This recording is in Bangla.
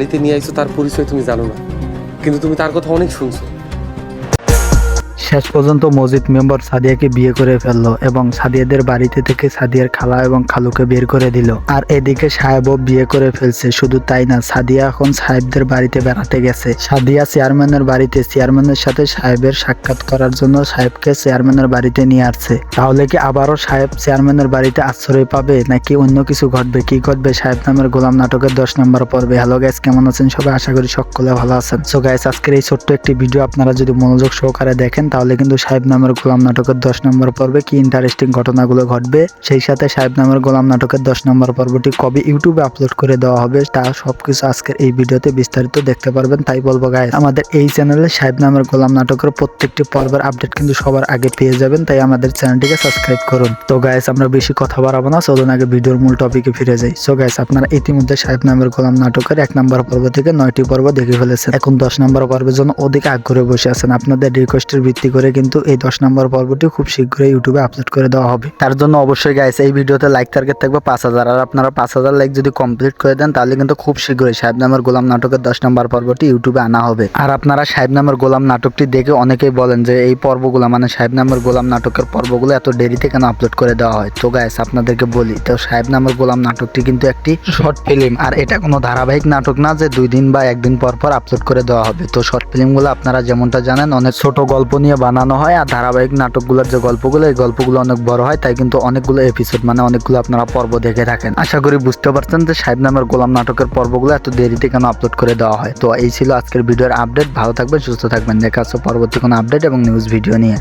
বাড়িতে নিয়ে আইছো তার পরিচয় তুমি জানো না। কিন্তু তুমি তার কথা অনেক শুনছো। শেষ পর্যন্ত মসজিদ মেম্বার সাদিয়াকে বিয়ে করে ফেলল এবং সাদিয়াদের বাড়িতে থেকে সাদিয়ার খালা এবং খালুকে বের করে দিল। আর এদিকে সাহেবও বিয়ে করে ফেলছে, শুধু তাই না, সাদিয়া এখন সাহেবদের বাড়িতে বেড়াতে গেছে। সাদিয়া চেয়ারম্যানের বাড়িতে, চেয়ারম্যানের সাথে সাহেবের সাক্ষাৎ করার জন্য সাহেবকে চেয়ারম্যানের বাড়িতে নিয়ে আসছে। তাহলে কি আবারও সাহেব চেয়ারম্যানের বাড়িতে আশ্রয় পাবে, নাকি অন্য কিছু ঘটবে? কি ঘটবে? সাহেব নামের গোলাম নাটকের দশ নম্বর পর্বে। হ্যালো গাইস কেমন আছেন সবাই? আশা করি সকলে ভালো আছেন। সো গাইস আজকের এই ছোট্ট একটি ভিডিও আপনারা যদি মনোযোগ সহকারে দেখেন, তাহলে কিন্তু সাহেব নামের গোলাম নাটকের দশ নম্বর পর্বে কি ইন্টারেস্টিং ঘটনাগুলো ঘটবে? সেই সাথে সাহেব নামের গোলাম নাটকের দশ নম্বর পর্বটি কবে ইউটিউবে আপলোড করে দেওয়া হবে? তা সবকিছু আজকের এই ভিডিওতে বিস্তারিত দেখতে পারবেন, তাই বলব গাইস আমাদের এই চ্যানেলে সাহেব নামের গোলাম নাটকের প্রত্যেকটি পর্বের আপডেট কিন্তু সবার আগে পেয়ে যাবেন, তাই আমাদের চ্যানেলটিকে সাবস্ক্রাইব করুন। তো গাইস আমরা বেশি কথা বাড়াবো না, চলুন আগে ভিডিওর মূল টপিকে ফিরে যাই। সো গাইস আপনারা ইতিমধ্যে সাহেব নামের গোলাম নাটকের এক নম্বর পর্ব থেকে নয়টি পর্ব দেখে ফেলেছেন। এখন দশ নম্বর পর্বের জন্য অধিক আগ্রহে বসে আছেন। আপনাদের রিকোয়েস্টের ভিত্তি করে কিন্তু এই দশ নম্বর পর্বটি খুব শীঘ্রই ইউটিউবে আপলোড করে দেওয়া হবে। তার জন্য অবশ্যই গাইস এই ভিডিওতে লাইক টার্গেট থাকবে পাঁচ হাজার। আর আপনারা পাঁচ হাজার লাইক যদি কমপ্লিট করে দেন, তাহলে কিন্তু খুব শীঘ্রই সাহেব নামের গোলাম নাটকের দশ নম্বর পর্বটি ইউটিউবে আনা হবে। আর আপনারা সাহেব নামের গোলাম নাটকটি দেখে অনেকেই বলেন যে এই পর্বগুলো মানে সাহেব নামের গোলাম নাটকের পর্বগুলো এত দেরিতে কেন আপলোড করে দেওয়া হয়? তো গাইস আপনাদেরকে বলি, তো সাহেব নামের গোলাম নাটকটি কিন্তু একটি শর্ট ফিল্ম আর এটা কোনো ধারাবাহিক নাটক না যে দুই দিন বা একদিন পর পর আপলোড করে দেওয়া হবে। তো শর্ট ফিল্মগুলো আপনারা যেমনটা জানেন, অনেক ছোট গল্প নিয়ে বানানো হয় আর ধারাবাহিক নাটকগুলোর যে গল্পগুলো, এই গল্পগুলো অনেক বড় হয়, তাই কিন্তু অনেকগুলো এপিসোড মানে অনেকগুলো আপনারা পর্ব দেখে থাকেন। আশা করি বুঝতে পারছেন যে সাহেব নামের গোলাম নাটকের পর্বগুলো এত দেরিতে কেন আপলোড করে দেওয়া হয়। তো এই ছিল আজকের ভিডিওর আপডেট ভালো থাকবে সুস্থ থাকবেন। দেখা আসছে পরবর্তী কোনো আপডেট এবং নিউজ ভিডিও নিয়ে।